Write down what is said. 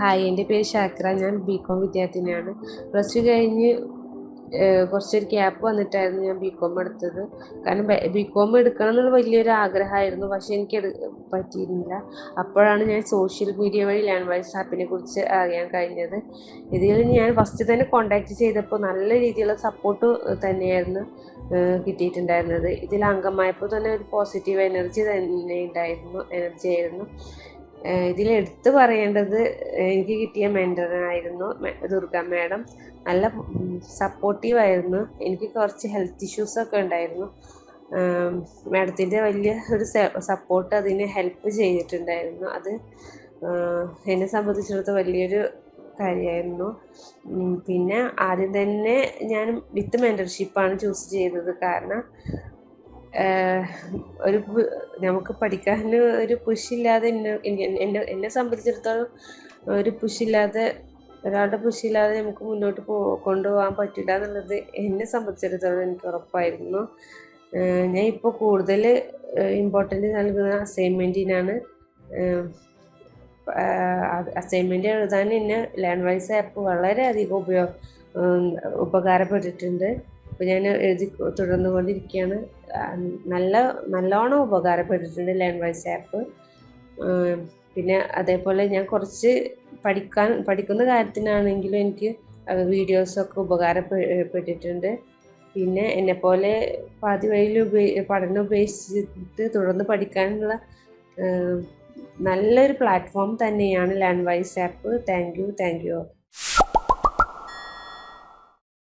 Hi എന്റെ പേര് ശാക്ര. ഞാൻ ബി കോം വിദ്യാർത്ഥിനിയാണ്. പ്ലസ് ടു കഴിഞ്ഞ് കുറച്ചൊരു ഗ്യാപ്പ് വന്നിട്ടായിരുന്നു ഞാൻ ബി കോം എടുത്തത്. കാരണം ബി കോം എടുക്കണം എന്നുള്ള വലിയൊരു ആഗ്രഹമായിരുന്നു. പക്ഷേ എനിക്ക് പറ്റിയിരുന്നില്ല. അപ്പോഴാണ് ഞാൻ സോഷ്യൽ മീഡിയ വഴി ലാൻഡ് വൈസ് ആപ്പിനെ കുറിച്ച് അറിയാൻ കഴിഞ്ഞത്. ഇതിൽ ഞാൻ ഫസ്റ്റ് തന്നെ കോണ്ടാക്ട് ചെയ്തപ്പോൾ നല്ല രീതിയിലുള്ള സപ്പോർട്ട് തന്നെയായിരുന്നു കിട്ടിയിട്ടുണ്ടായിരുന്നത്. ഇതിൽ അംഗമായപ്പോൾ തന്നെ ഒരു പോസിറ്റീവ് എനർജി തന്നെ ഉണ്ടായിരുന്നു എനർജി ആയിരുന്നു. ഇതിൽ എടുത്തു പറയേണ്ടത് എനിക്ക് കിട്ടിയ മെന്ററായിരുന്നു ദുർഗ മാഡം. നല്ല സപ്പോർട്ടീവ് ആയിരുന്നു. എനിക്ക് കുറച്ച് ഹെൽത്ത് ഇഷ്യൂസൊക്കെ ഉണ്ടായിരുന്നു. മാഡത്തിന്റെ വലിയ ഒരു സപ്പോർട്ട് അതിനെ ഹെൽപ്പ് ചെയ്തിട്ടുണ്ടായിരുന്നു. അത് എന്നെ സംബന്ധിച്ചിടത്തോളം വലിയൊരു കാര്യമായിരുന്നു. പിന്നെ ആദ്യം തന്നെ ഞാൻ വിത്ത് മെന്റർഷിപ്പാണ് ചൂസ് ചെയ്തത്. കാരണം ഒരു നമുക്ക് പഠിക്കാൻ ഒരു പുഷില്ലാതെ എന്നെ എന്നെ സംബന്ധിച്ചിടത്തോളം ഒരു പുഷില്ലാതെ ഒരാളുടെ പുഷില്ലാതെ നമുക്ക് മുന്നോട്ട് പോ കൊണ്ടുപോകാൻ പറ്റില്ല എന്നുള്ളത് എന്നെ സംബന്ധിച്ചിടത്തോളം എനിക്ക് ഉറപ്പായിരുന്നു. ഞാൻ ഇപ്പോൾ കൂടുതൽ ഇമ്പോർട്ടന്റ് നൽകുന്ന അസൈൻമെന്റിനാണ് അസൈൻമെന്റ് എഴുതാൻ എന്നെ ലേൺ വൈസ് ആപ്പ് വളരെയധികം ഉപയോഗ ഉപകാരപ്പെട്ടിട്ടുണ്ട്. അപ്പോൾ ഞാൻ എഴുതി തുടർന്നു കൊണ്ടിരിക്കുകയാണ് നല്ല നല്ലോണം ഉപകാരപ്പെട്ടിട്ടുണ്ട് ലേൺ വൈസ് ആപ്പ്. പിന്നെ അതേപോലെ ഞാൻ കുറച്ച് പഠിക്കാൻ പഠിക്കുന്ന കാര്യത്തിനാണെങ്കിലും എനിക്ക് വീഡിയോസൊക്കെ ഉപകാരപ്പെട്ടിട്ടുണ്ട് പിന്നെ എന്നെപ്പോലെ പാതി വഴിയിൽ ഉപയോഗി പഠനം ഉപേക്ഷിച്ചിട്ട് തുടർന്ന് പഠിക്കാനുള്ള നല്ലൊരു പ്ലാറ്റ്ഫോം തന്നെയാണ് land wise app. Thank you thank you.